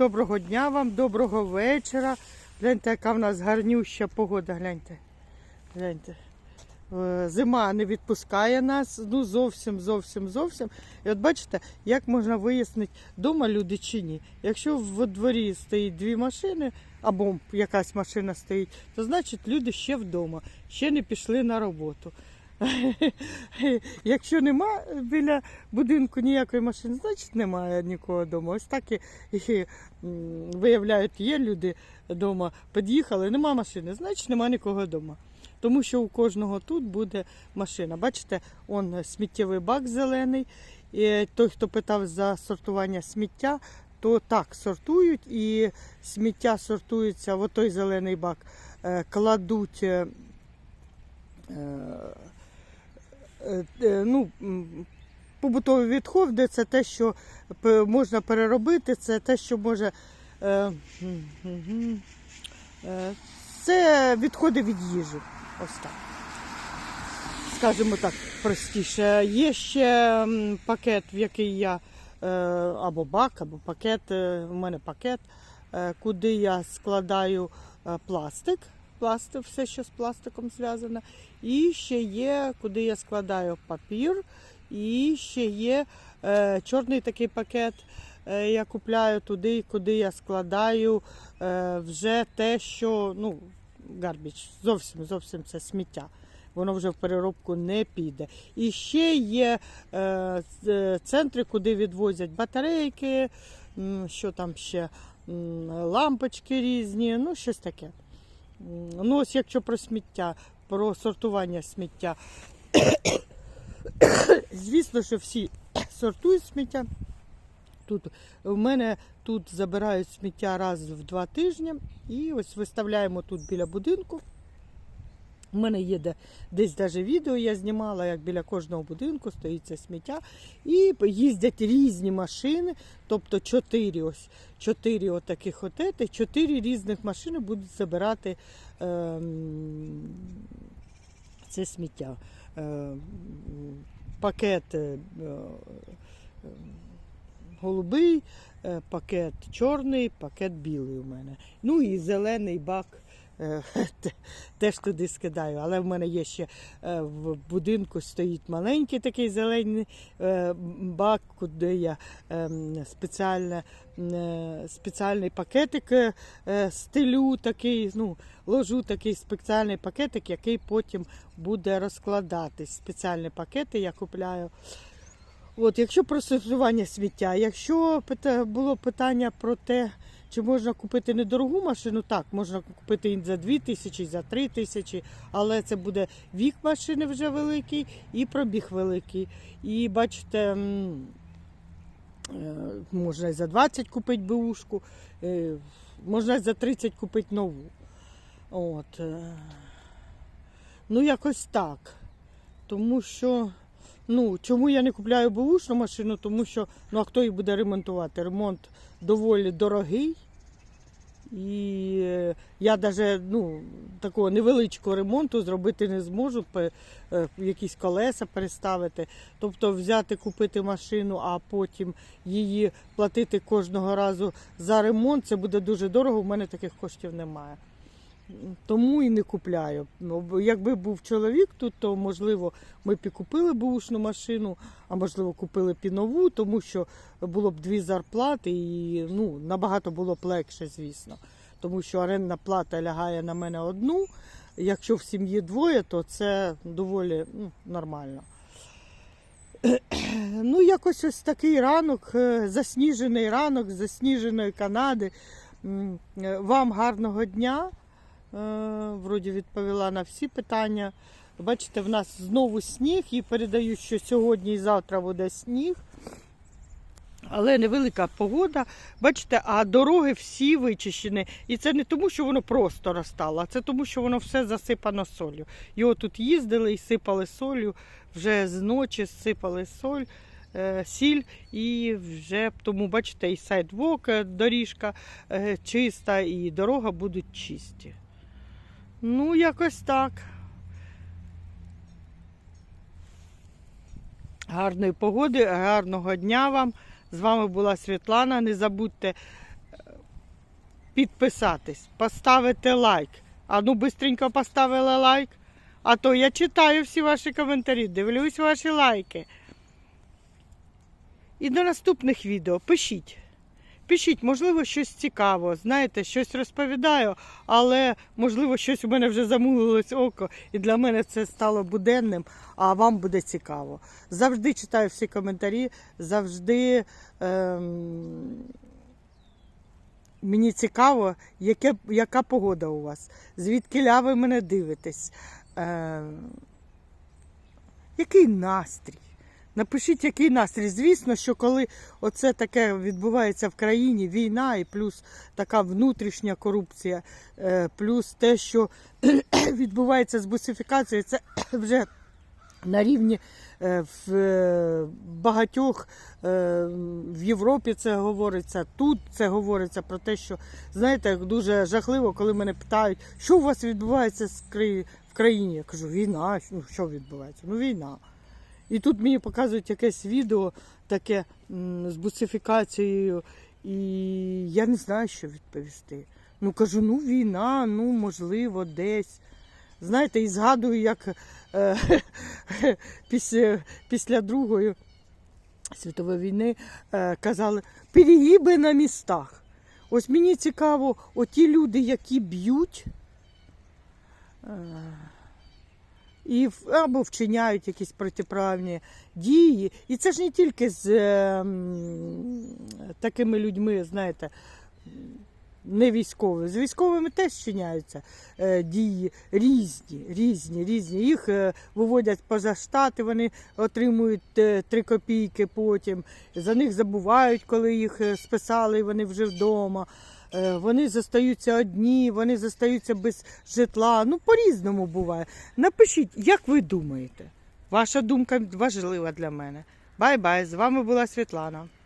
Доброго дня вам, доброго вечора. Гляньте, яка в нас гарнюща погода. Гляньте. Гляньте. Е, Зима не відпускає нас, ну зовсім, зовсім, зовсім. І от бачите, як можна вияснити, дома люди чи ні. Якщо в дворі стоїть дві машини, або якась машина стоїть, то значить люди ще вдома, ще не пішли на роботу. Якщо нема біля будинку ніякої машини, значить немає нікого вдома. Ось так і, і виявляють, є люди вдома, під'їхали, нема машини, значить нема нікого вдома. Тому що у кожного тут буде машина. Бачите, он сміттєвий бак зелений. І той, хто питав за сортування сміття, то так сортують, і сміття сортується в той зелений бак, е, кладуть. Е, е, ну, м, побутові відходи це те, що можна переробити, це те, що може. е, Це відходи від їжі. Ось так. Скажімо так, простіше. Є ще пакет, в який я або бак, або пакет. У мене пакет, куди я складаю пластик. Пластик, все, що з пластиком зв'язане. І ще є, куди я складаю папір. І ще є е, чорний такий пакет. е, Я купляю туди, куди я складаю е, вже те, що ну, гарбіч, зовсім зовсім це сміття. Воно вже в переробку не піде. І ще є е, е, центри, куди відвозять батарейки, що там ще, лампочки різні, ну щось таке. Ну, ось якщо про сміття, про сортування сміття. Звісно, що всі сортують сміття. Тут у мене тут забирають сміття раз в два тижні. І ось виставляємо тут біля будинку. У мене є де, десь навіть відео я знімала, як біля кожного будинку стоїть це сміття. І їздять різні машини, тобто чотири ось чотири отаких отети, чотири різних машини будуть забирати ем, це сміття. Ем, пакет е, е, голубий, е, пакет чорний, пакет білий у мене. Ну і зелений бак. те- Теж туди скидаю, але в мене є ще е, в будинку стоїть маленький такий зелений е, бак, куди я ем, спеціальне, е, спеціальний пакетик стелю такий, ну, ложу такий спеціальний пакетик, який потім буде розкладатись. Спеціальні пакети я купляю. От, якщо про сортування сміття, якщо було питання про те, чи можна купити недорогу машину, так, можна купити і за 2 тисячі, за 3 тисячі, але це буде вік машини вже великий і пробіг великий. І бачите, е, можна і за 20 купити бушку, можна і за 30 купити нову. От. е, Ну, якось так. Тому що. Ну, чому я не купляю бушну машину? Тому що ну а хто їх буде ремонтувати? Ремонт доволі дорогий. І я навіть ну, такого невеличкого ремонту зробити не зможу, е, якісь колеса переставити. Тобто взяти, купити машину, а потім її платити кожного разу за ремонт, це буде дуже дорого, у мене таких коштів немає. Тому і не купляю. Ну, Якби був чоловік тут, то можливо ми б і купили бушну машину, а можливо купили б і нову, тому що було б дві зарплати і ну, набагато було б легше, звісно. Тому що орендна плата лягає на мене одну. Якщо в сім'ї двоє, то це доволі ну, нормально. Ну, якось ось такий ранок, е, засніжений ранок засніженої Канади. Е, Вам гарного дня. Е, Вроді відповіла на всі питання. Бачите, в нас знову сніг і передають, що сьогодні і завтра буде сніг. Але невелика погода. Бачите, а дороги всі вичищені. І це не тому, що воно просто розтало, а це тому, що воно все засипано солью. Його тут їздили і сипали солью, вже з ночі сипали соль, е, сіль, і вже тому, бачите, і сайдвок, е, доріжка чиста, і дорога будуть чисті. Ну, якось так. Гарної погоди, гарного дня вам. З вами була Світлана. Не забудьте підписатись, поставити лайк. А ну бистренько поставили лайк. А то я читаю всі ваші коментарі, дивлюсь ваші лайки. І до наступних відео пишіть. Пишіть, можливо, щось цікаво. Знаєте, щось розповідаю, але можливо щось у мене вже замулилось око, і для мене це стало буденним, а вам буде цікаво. Завжди читаю всі коментарі, завжди ем, мені цікаво, яке, яка погода у вас, звідки ви мене дивитесь, ем, який настрій. Напишіть, який настрій. Звісно, що коли оце таке відбувається в країні, війна і плюс така внутрішня корупція, е, плюс те, що відбувається з бусифікацією, це вже на рівні е, в е, багатьох в Європі це говориться, тут це говориться про те, що знаєте, дуже жахливо, коли мене питають, що у вас відбувається в країні. Я кажу, війна, ну що відбувається? Ну війна. І тут мені показують якесь відео таке з бусифікацією, і я не знаю, що відповісти. Ну кажу, ну війна, ну можливо, десь. Знаєте, і згадую, як е, після, після Другої світової війни е, казали перегиби на містах. Ось мені цікаво, оті люди, які б'ють. Е, і або вчиняють якісь протиправні дії. І це ж не тільки з е, такими людьми, знаєте, не військовими. З військовими теж вчиняються е, дії різні, різні, різні. Їх е, виводять поза штати, вони отримують е, три копійки потім. За них забувають, коли їх е, списали, і вони вже вдома. Е, Вони зостаються одні, вони зостаються без житла. Ну, по-різному буває. Напишіть, як ви думаєте? Ваша думка важлива для мене. Бай-бай! З вами була Світлана.